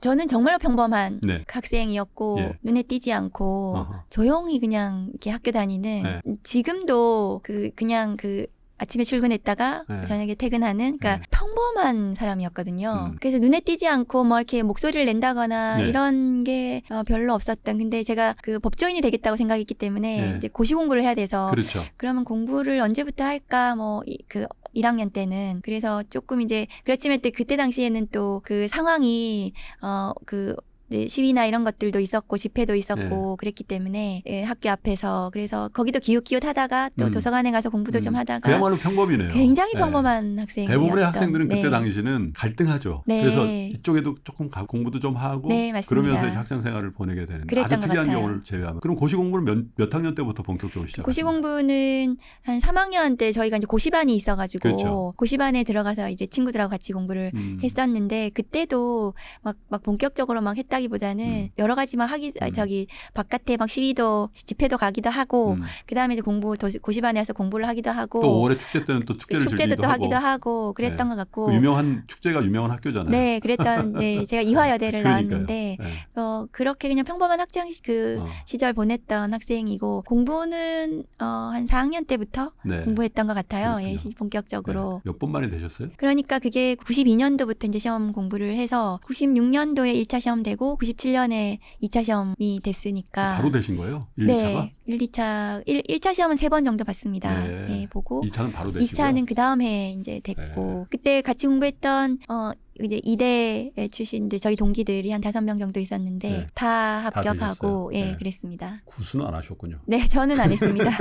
저는 정말로 평범한 네. 학생이었고 예. 눈에 띄지 않고 어허. 조용히 그냥 이렇게 학교 다니는 네. 지금도 그 그냥 그 아침에 출근했다가 네. 저녁에 퇴근하는 그러니까 네. 평범한 사람이었거든요. 음. 그래서 눈에 띄지 않고 뭐 이렇게 목소리를 낸다거나 네. 이런 게 어, 별로 없었던. 근데 제가 그 법조인이 되겠다고 생각했기 때문에 네. 이제 고시 공부를 해야 돼서 그렇죠. 그러면 공부를 언제부터 할까 뭐그 1학년 때는 그래서 조금 이제 그렇지만 또 그때 당시에는 또 그 상황이 어 그 네, 시위나 이런 것들도 있었고 집회도 있었고 그랬기 때문에 예, 학교 앞에서 그래서 거기도 기웃기웃 하다가 또 음. 도서관에 가서 공부도 좀 음. 하다가 그야말로 평범이네요. 굉장히 네. 평범한 학생이었던 대부분의 학생들은 그때 네. 당시는 갈등하죠. 네. 그래서 이쪽에도 조금 가- 공부도 좀 하고 네, 맞습니다. 그러면서 이제 학생 생활을 보내게 되는 아주 그랬던 것 특이한 같아요. 경우를 제외하면 그럼 고시 공부를 몇, 몇 학년 때부터 본격적으로 시작? 고시 공부는 한 3학년 때 저희가 이제 고시반이 있어가지고 그렇죠. 고시반에 들어가서 이제 친구들하고 같이 공부를 음. 했었는데 그때도 막, 막 본격적으로 막 했다 기보다는 음. 여러 가지 막 하기 아, 음. 저기 바깥에 막 시위도 집회도 가기도 하고 음. 그다음에 이제 공부 도시- 고시반에 와서 공부를 하기도 하고 또 5월에 축제 때는 또 축제를 축제도 또 하고 하기도 하고 그랬던 네. 것 같고 그 유명한 축제가 유명한 학교잖아요. 네 그랬던 네 제가 이화여대를 그러니까요. 나왔는데 네. 어 그렇게 그냥 평범한 학창 시- 그 어. 시절 보냈던 학생이고 공부는 어한 4학년 때부터 네. 공부했던 것 같아요 예 그렇군요. 본격적으로 네. 몇번 만에 되셨어요? 그러니까 그게 92년도부터 이제 시험 공부를 해서 96년도에 1차 시험 되고 97년에 2차 시험이 됐으니까 바로 되신 거예요? 1, 2차가? 네. 1, 2차 1, 1차 시험은 세 번 정도 봤습니다. 네. 네, 보고 2차는 바로 되시고요. 2차는 그 다음 해 이제 됐고 네. 그때 같이 공부했던 어 이제 이대 출신들 저희 동기들이 한 다섯 명 정도 있었는데 네. 다다 합격하고 되셨어요. 예 네. 그랬습니다. 구수는 안 하셨군요. 네 저는 안 했습니다.